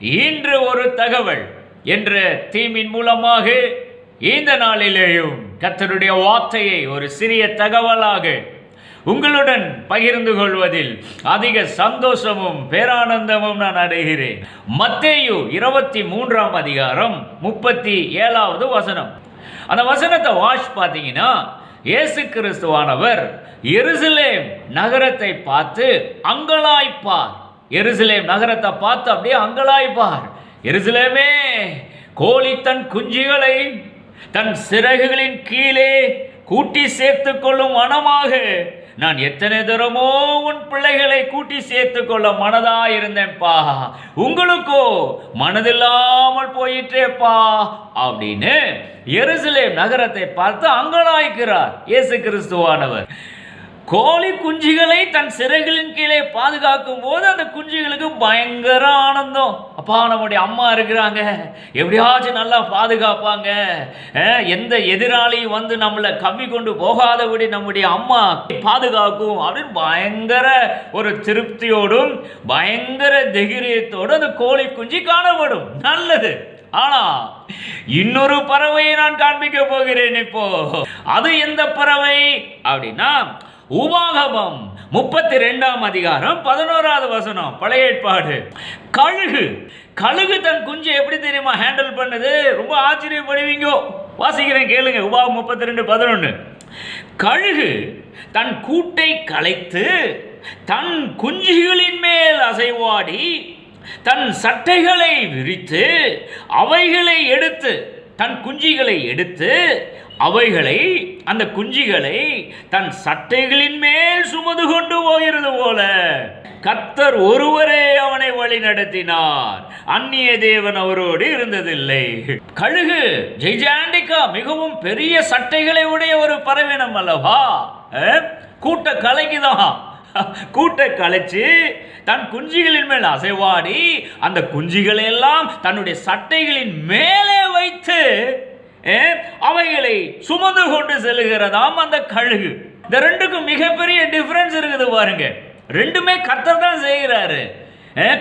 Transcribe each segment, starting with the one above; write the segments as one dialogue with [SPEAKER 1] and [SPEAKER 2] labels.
[SPEAKER 1] இன்று ஒரு தகவல் என்ற தீமின் மூலமாக இந்த நாளிலேயும் கத்தருடைய வார்த்தையை ஒரு சிறிய தகவலாக உங்களுடன் பகிர்ந்து கொள்வதில் அதிக சந்தோஷமும் பேரானந்தமும் நான் அடைகிறேன். மத்தேயு இருபத்தி மூன்றாம் அதிகாரம் முப்பத்தி ஏழாவது வசனம். அந்த வசனத்தை வாஷ் பார்த்தீங்கன்னா இயேசு கிறிஸ்துவானவர் எருசலேம் நகரத்தை பார்த்து அங்கலாய்ப்பார் எருசலேம் நகரத்தை பார்த்து அப்படியே அங்கலாய்ப்பார். எருசலேமே கோழி தன் குஞ்சுகளை தன் சிறகுகளின் கீழே கூட்டி சேர்த்து கொள்ளும் மனமாக நான் எத்தனை தூரமோ உன் பிள்ளைகளை கூட்டி சேர்த்து கொள்ள மனதா இருந்தேன்ப்பா. உங்களுக்கோ மனதில்லாமல் போயிட்டேப்பா அப்படின்னு எருசலேம் நகரத்தை பார்த்து அங்கலாய்க்கிறார் இயேசு கிறிஸ்துவானவர். கோழி குஞ்சுகளை தன் சிறைகளின் கீழே பாதுகாக்கும் போது அந்த குஞ்சுகளுக்கு பயங்கர ஆனந்தம். அப்பா நம்முடைய அம்மா இருக்கிறாங்க. எப்படியாச்சும் நல்லா பாதுகாப்பாங்க. எந்த எதிராளியும் வந்து நம்மளை கம்மி கொண்டு போகாதபடி நம்முடைய அம்மா பாதுகாக்கும் அப்படின்னு பயங்கர ஒரு திருப்தியோடும் பயங்கர தைரியத்தோடும் அந்த கோழி குஞ்சு காணப்படும். நல்லது. ஆனா இன்னொரு பறவையை நான் காண்பிக்க போகிறேன் இப்போ. அது எந்த பறவை? அப்படின்னா உபாகமம். முப்பத்தி ரெண்டாம் அதிகாரம் பதினோராவது வசனம். பழைய ஏற்பாடு. கழுகு. கழுகு தன் குஞ்சை எப்படி தெரியுமா ஹேண்டில் பண்ணுது? ரொம்ப ஆச்சரியப்படுவீங்க. வாசிக்கிறேன் கேளுங்க. உபாகம் முப்பத்தி ரெண்டு பதினொன்று கழுகு தன் கூட்டை கலைத்து தன் குஞ்சுகளின் மேல் அசைவாடி தன் சட்டைகளை விரித்து அவைகளை எடுத்து தன் குஞ்சிகளை எடுத்து அவைகளை அந்த குஞ்சிகளை தன் சட்டைகளின் மேல் சுமந்து கொண்டு போகிறது போல கத்தர் ஒருவரே அவனை வழி நடத்தினார். அந்நிய தேவன் அவரோடு இருந்ததில்லை. கழுகு ஜெய்ஜாண்டிகா மிகவும் பெரிய சட்டைகளை உடைய ஒரு பறவைனம் அல்லவா? கூட்ட கலைக்குதான் கூட்டை கலைச்சு தன் குஞ்சுகளின் மேல் அசைவாடி அந்த குஞ்சுகளை எல்லாம் தன்னுடைய சட்டைகளின் மேலே வைத்து அவைகளை சுமந்து கொண்டு செல்கிறதாம் அந்த கழுகு. இந்த ரெண்டுக்கும் மிகப்பெரிய டிஃபரன்ஸ் இருக்குது பாருங்க. ரெண்டுமே கத்தர் தான் செய்கிறாரு.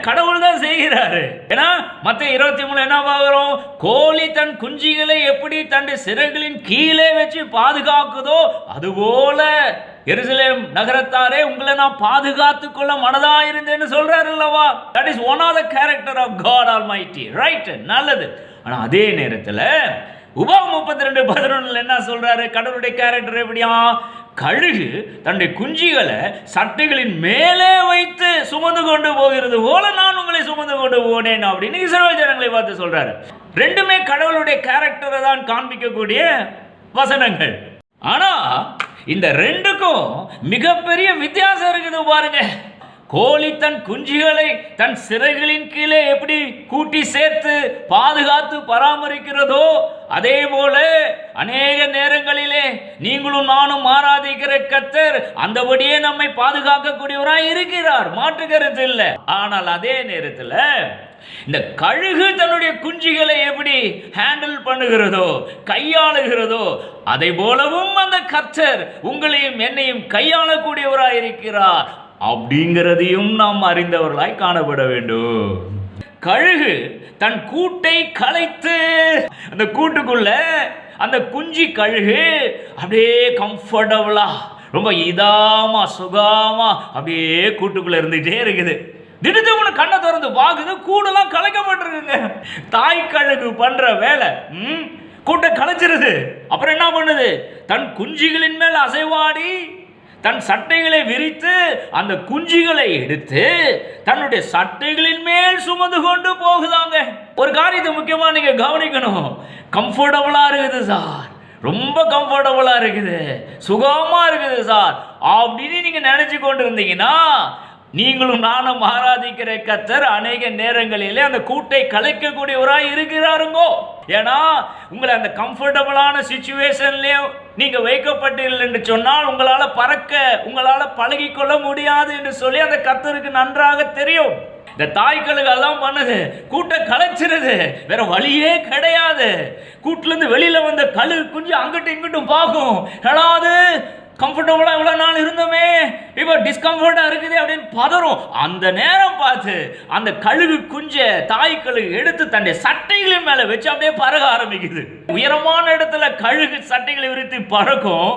[SPEAKER 1] கடவுள் தான் செய்கிறாரு. ஏன்னா மத்த இருபத்தி மூணு என்ன பார்க்கிறோம்? கோழி தன் குஞ்சிகளை எப்படி தன் சிறகுகளின் கீழே வச்சு பாதுகாக்குதோ அதுபோல எருசலேம் நகரத்தாரே உங்களை நான் பாதுகாத்து கொள்ள மனதா இருந்தேன்னு சொல்றாரு அல்லவா? That is one of the character of God almighty right நல்லது. ஆனா அதே நேரத்துல உபா முப்பத்தி ரெண்டு பதினொன்னுல என்ன சொல்றாரு? கடவுளுடைய கேரக்டர் எப்படியா? கழுகு தன்னுடைய குஞ்சிகளை சட்டைகளின் மேலே வைத்து சுமந்து கொண்டு போகிறது போல நான் உங்களை சுமந்து கொண்டு போனேன் அப்படின்னு இஸ்ரவேல் ஜனங்களை பார்த்து சொல்றாரு. ரெண்டுமே கடவுளுடைய கேரக்டரை தான் காண்பிக்கக்கூடிய வசனங்கள். ஆனா இந்த ரெண்டுக்கும் மிகப்பெரிய வித்தியாசம் இருக்குது பாருங்க. கோழி தன் குஞ்சுகளை தன் சிறைகளின் கீழே எப்படி கூட்டி சேர்த்து பாதுகாத்து பராமரிக்கிறதோ அதே போல அநேக நேரங்களிலே நீங்களும் நானும் மாறாதிக்கிற கத்தர் அந்தபடியே நம்மை பாதுகாக்கக்கூடியவராய் இருக்கிறார். மாற்றுகிறது இல்லை. ஆனால் அதே நேரத்தில் இந்த கழுகு தன்னுடைய குஞ்சுகளை எப்படி ஹேண்டில் பண்ணுகிறதோ கையாளுகிறதோ அதை போலவும் அந்த கர்த்தர் உங்களையும் என்னையும் கையாளக்கூடியவராக இருக்கிறார். அப்படிங்கிறதையும் நாம் அறிந்தவர்களாய் காணப்பட வேண்டும். கழுகு தன் கூட்டை கலைத்து அந்த கூட்டுக்குள்ள அந்த குஞ்சு கழுகு அப்படியே கம்ஃபர்டபுளா ரொம்ப இதாமா சுகாமா அப்படியே கூட்டுக்குள்ள இருந்துகிட்டே இருக்குது. திடீர்னு கண்ணை திறந்து பார்க்குது கூடெல்லாம் கலைக்கப்பட்டிருக்குங்க தாய் கழுகு பண்ற வேலை கூட்டை கலைச்சிருது அப்புறம் என்ன பண்ணுது? தன் குஞ்சுகளின் மேல் அசைவாடி தன் சட்டைகளை விரித்து அந்த குஞ்சுகளை எடுத்து தன்னுடைய சட்டைகளின் மேல் சுமந்து கொண்டு போகுதாங்க. ஒரு காரியத்தை முக்கியமா நீங்க கவனிக்கணும். கம்ஃபர்டபுளா இருக்குது சார். ரொம்ப கம்ஃபர்டபுளா இருக்குது. சுகமா இருக்குது சார். அப்படின்னு நீங்க நினைச்சு கொண்டு இருந்தீங்கன்னா நீங்களும் நானும் ஆராதிக்கிற கத்தர் அநேக நேரங்களிலே அந்த கூட்டை கலைக்கக்கூடியவராய் இருக்கிறாருங்கோ. ஏன்னா உங்களை அந்த கம்ஃபர்டபுளான சுச்சுவேஷன்லேயே நீங்கள் வைக்கப்பட்டீர்கள் என்று சொன்னால் உங்களால் பறக்க உங்களால் பழகிக்கொள்ள முடியாது என்று சொல்லி அந்த கத்தருக்கு நன்றாக தெரியும். இந்த தாய் அதான் பண்ணுது. கூட்டை கலைச்சிருது. வேற வழியே கிடையாது. கூட்டிலேருந்து வெளியில் வந்த கழு குஞ்சு அங்கிட்டும் இங்கிட்டும் பார்க்கும் எடாது கம்ஃபர்டபுளா இவ்வளவு நாள் இருந்தோமே. இப்போ டிஸ்கம்ஃபர்ட்டா இருக்குது அப்படின்னு பதறும். அந்த நேரம் பார்த்து அந்த கழுகு குஞ்ச தாய் கழுகு எடுத்து தன்னுடைய சட்டைகளின் மேல வச்சு அப்படியே பறக ஆரம்பிக்குது. உயரமான இடத்துல கழுகு சட்டைகளை விரித்து பறக்கும்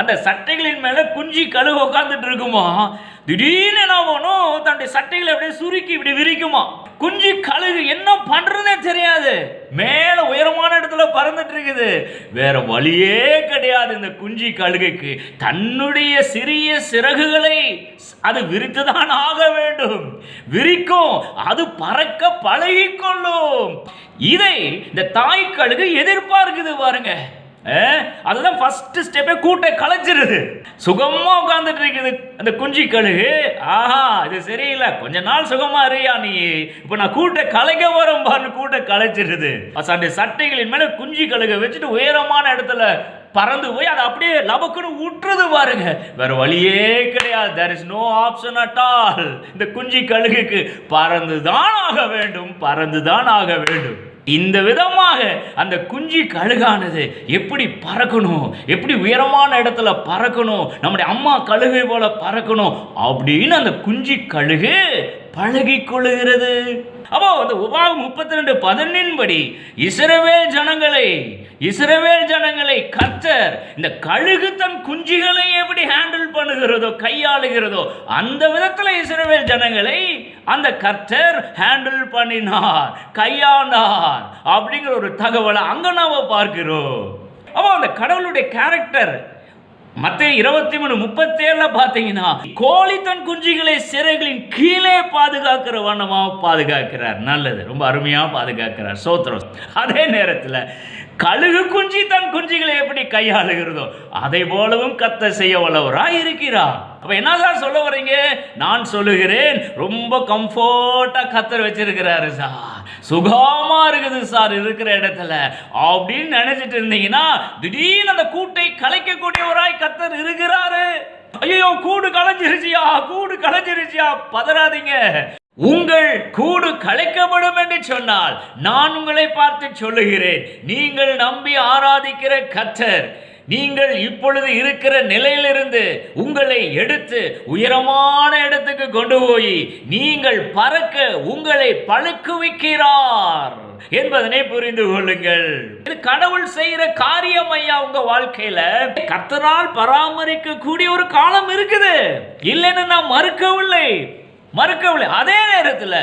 [SPEAKER 1] அந்த சட்டைகளின் மேல குஞ்சு கழுகு உட்கார்ந்துட்டு இருக்குமா. திடீர்னு என்ன பண்ணும் தன்னுடைய சட்டைகளை அப்படியே சுருக்கி இப்படி விரிக்குமா. குஞ்சு கழுகு என்ன பண்றதுனே தெரியாது. மேல உயரமான இடத்துல பறந்துட்டு இருக்குது வேற வழியே கிடையாது இந்த குஞ்சு கழுகுக்கு. தன்னுடைய சிறிய சிறகுகளை அது விரித்துதான் ஆக வேண்டும். விரிக்கும் அது பறக்க பழகிக்கொள்ளும். இதை இந்த தாய் கழுகு எதிர்பார்க்குது பாருங்க. அதுதான் ஃபர்ஸ்ட் ஸ்டெப்பே கூட்டை கலைச்சிருது. சுகமா உட்கார்ந்துட்டு இருக்குது அந்த குஞ்சு கழுகு. ஆஹா இது சரியில்லை. கொஞ்ச நாள் சுகமா இருயா நீ? இப்ப நான் கூட்டை கலைக்க வரும் பாரு கூட்டை கலைச்சிருது. அந்த சட்டைகளின் மேல குஞ்சு கழுக வச்சுட்டு உயரமான இடத்துல பறந்து போய் அதை அப்படியே லபக்குன்னு விட்டுறது பாருங்க. வேற வழியே கிடையாது. There is no option at all இந்த குஞ்சு கழுகுக்கு பறந்து தான் ஆக வேண்டும். பறந்து தான் ஆக வேண்டும். இந்த விதமாக அந்த குஞ்சு கழுகானது எப்படி பறக்கணும்? எப்படி உயரமான இடத்துல பறக்கணும்? நம்முடைய அம்மா கழுகை போல பறக்கணும்? அப்படின்னு அந்த குஞ்சு கழுகு பழகிக் கொள்ளுகிறது அப்போ அந்த உபாகம் முப்பத்தி ரெண்டு பதினின்படி இஸ்ரவேல் ஜனங்களை இஸ்ரவேல் ஜனங்களை கர்த்தர் இந்த கழுகு தன் குஞ்சுகளை எப்படி ஹேண்டில் பண்ணுகிறதோ கையாளுகிறதோ அந்த விதத்தில் இஸ்ரவேல் ஜனங்களை அந்த கர்த்தர் ஹேண்டில் பண்ணினார் கையாண்டார் அப்படிங்கிற ஒரு தகவலை அங்க நாம பார்க்கிறோம். அப்போ அந்த கடவுளுடைய கேரக்டர் மத்திய இருபத்தி மூணு முப்பத்தேழுல பார்த்தீங்கன்னா பாத்தீங்கன்னா கோழி தன் குஞ்சுகளை சிறைகளின் கீழே பாதுகாக்கிற வண்ணமாக பாதுகாக்கிறார். நல்லது ரொம்ப அருமையா பாதுகாக்கிறார். சோத்திரம். அதே நேரத்துல கழுகு குஞ்சி தன் குஞ்சுகளை எப்படி கையாளுகிறதோ அதை போலவும் கத்த செய்ய வல்லவராய் இருக்கிறார். அப்ப சார் சொல்ல வர்றீங்க? நான் சொல்லுகிறேன். ரொம்ப கம்ஃபர்ட்டா கத்தர் வச்சிருக்கிறாரு சார். சுகமா இருக்குது சார் இருக்கிற இடத்துல. அப்படின்னு நினைச்சிட்டு இருந்தீங்கன்னா திடீர்னு அந்த கூட்டை கலைக்கக்கூடியவராய் கத்தர் இருக்கிறாரு. ஐயோ கூடு களைஞ்சிருச்சியா கூடு களைஞ்சிருச்சியா பதறாதீங்க. உங்கள் கூடு கலைக்கப்படும் என்று சொன்னால் நான் உங்களை பார்த்து சொல்லுகிறேன். நீங்கள் நம்பி ஆராதிக்கிற கத்தர் நீங்கள் இப்பொழுது இருக்கிற நிலையிலிருந்து உங்களை எடுத்து உயரமான இடத்துக்கு கொண்டு போய் நீங்கள் பறக்க உங்களை பழுக்குவிக்கிறார் என்பதனை புரிந்து கொள்ளுங்கள். இது கடவுள் செய்யற காரியம் ஐயா உங்க வாழ்க்கையில. கத்தரால் பராமரிக்க கூடிய ஒரு காலம் இருக்குது. இல்லைன்னு நான் மறுக்கவில்லை. மறுக்கவில்லை. அதே நேரத்துல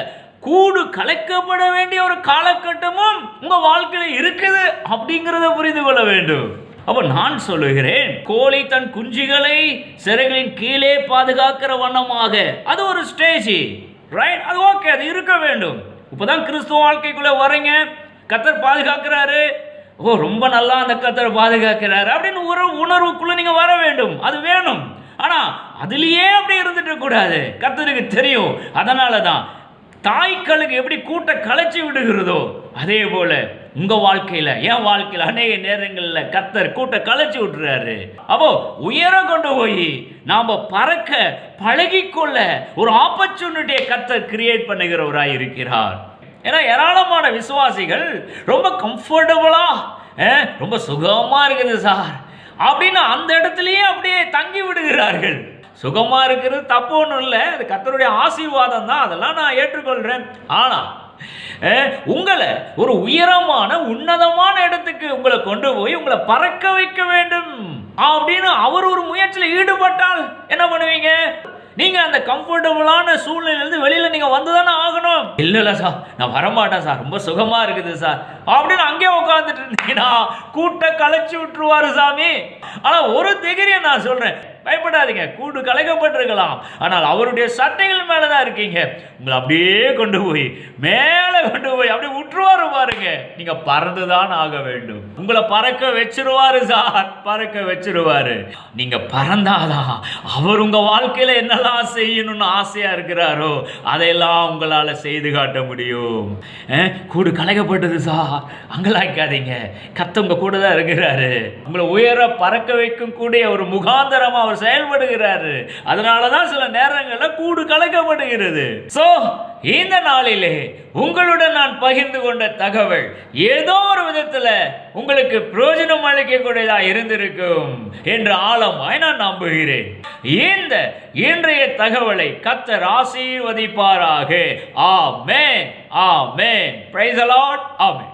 [SPEAKER 1] கூடு கலைக்கப்பட வேண்டிய ஒரு காலகட்டமும் உங்க வாழ்க்கையில இருக்குது அப்படிங்கிறத புரிந்து கொள்ள வேண்டும். அப்போ நான் சொல்லுகிறேன் கோழி தன் குஞ்சுகளை சிறைகளின் கீழே பாதுகாக்கிற வண்ணமாக. அது ஒரு ஸ்டேஜ் ரைட் அது ஓகே அது இருக்க வேண்டும். இப்போதான் கிறிஸ்துவ வாழ்க்கைக்குள்ளே வரீங்க கத்தர் பாதுகாக்கிறாரு. ஓ ரொம்ப நல்லா அந்த கத்தர் பாதுகாக்கிறாரு அப்படின்னு ஒரு உணர்வுக்குள்ளே நீங்கள் வர வேண்டும். அது வேணும். ஆனால் அதுலேயே அப்படி இருந்துட்டு கூடாது. கத்தருக்கு தெரியும். அதனால தான் தாய்க்களுக்கு எப்படி கூட்ட களைச்சி விடுகிறதோ அதே போல உங்கள் வாழ்க்கையில் என் வாழ்க்கையில் அநேக நேரங்களில் கத்தர் கூட்ட கலைச்சி விட்டுறாரு. அப்போ உயர கொண்டு போய் நாம் பறக்க பழகிக்கொள்ள ஒரு ஆப்பர்ச்சுனிட்டியை கத்தர் கிரியேட் பண்ணுகிறவராக இருக்கிறார். ஏன்னா ஏராளமான விசுவாசிகள் ரொம்ப கம்ஃபர்டபுளாக ரொம்ப சுகமாக இருக்குது சார். அப்படின்னு அந்த இடத்துலயே அப்படியே தங்கி விடுகிறார்கள். சுகமாக இருக்கிறது தப்பு ஒன்றும் இல்லை. அது கத்தருடைய ஆசீர்வாதம் தான். அதெல்லாம் நான் ஏற்றுக்கொள்கிறேன் ஆனால் உங்களை ஒரு உயரமான உன்னதமான இடத்துக்கு உங்களை கொண்டு போய் உங்களை பறக்க வைக்க வேண்டும். அப்படின்னு அவர் ஒரு முயற்சியில் ஈடுபட்டால் என்ன பண்ணுவீங்க? நீங்க அந்த கம்ஃபர்டபுளான சூழ்நிலையிலிருந்து வெளியில நீங்க வந்து தானே ஆகணும். இல்ல இல்ல சார் நான் வரமாட்டேன் சார். ரொம்ப சுகமா இருக்குது சார். அப்படின்னு அங்கே உட்காந்துட்டு இருந்தீங்கன்னா கூட்ட களைச்சு விட்டுருவாரு சாமி. ஆனா ஒரு திகிரியை நான் சொல்றேன். பயப்படாதீங்க. கூடு கலைக்கப்பட்டிருக்கலாம். ஆனால் அவருடைய சட்டைகள் மேலே தான் இருக்கீங்க. உங்களை அப்படியே கொண்டு போய் மேலே கொண்டு போய் அப்படியே விட்டுருவாரு பாருங்க. நீங்க பறந்துதான் ஆக வேண்டும். உங்களை பறக்க வச்சிருவாரு சார். பறக்க வச்சிருவாரு. நீங்க பறந்தாதான் அவர் உங்க வாழ்க்கையில என்னெல்லாம் செய்யணும்னு ஆசையா இருக்கிறாரோ அதையெல்லாம் உங்களால செய்து காட்ட முடியும். கூடு கலைக்கப்பட்டது சார். அங்கலாய்க்காதீங்க. கத்த உங்க கூட தான் இருக்கிறாரு. உங்களை உயர பறக்க வைக்கும் கூடிய ஒரு முகாந்தரமா அவர் செயல்படுகிறாரு. அதனால தான் சில நேரங்களில் கூடு கலைக்கப்படுகிறது. சோ இந்த நாளிலே உங்களுடன் நான் பகிர்ந்து கொண்ட தகவல் ஏதோ ஒரு விதத்துல உங்களுக்கு பிரயோஜனம் அளிக்கக்கூடியதா இருந்திருக்கும் என்று ஆழமாய் நான் நம்புகிறேன். இந்த இன்றைய தகவலை கத்தர் ஆசீர்வதிப்பாராக. Amen amen. Praise the Lord amen.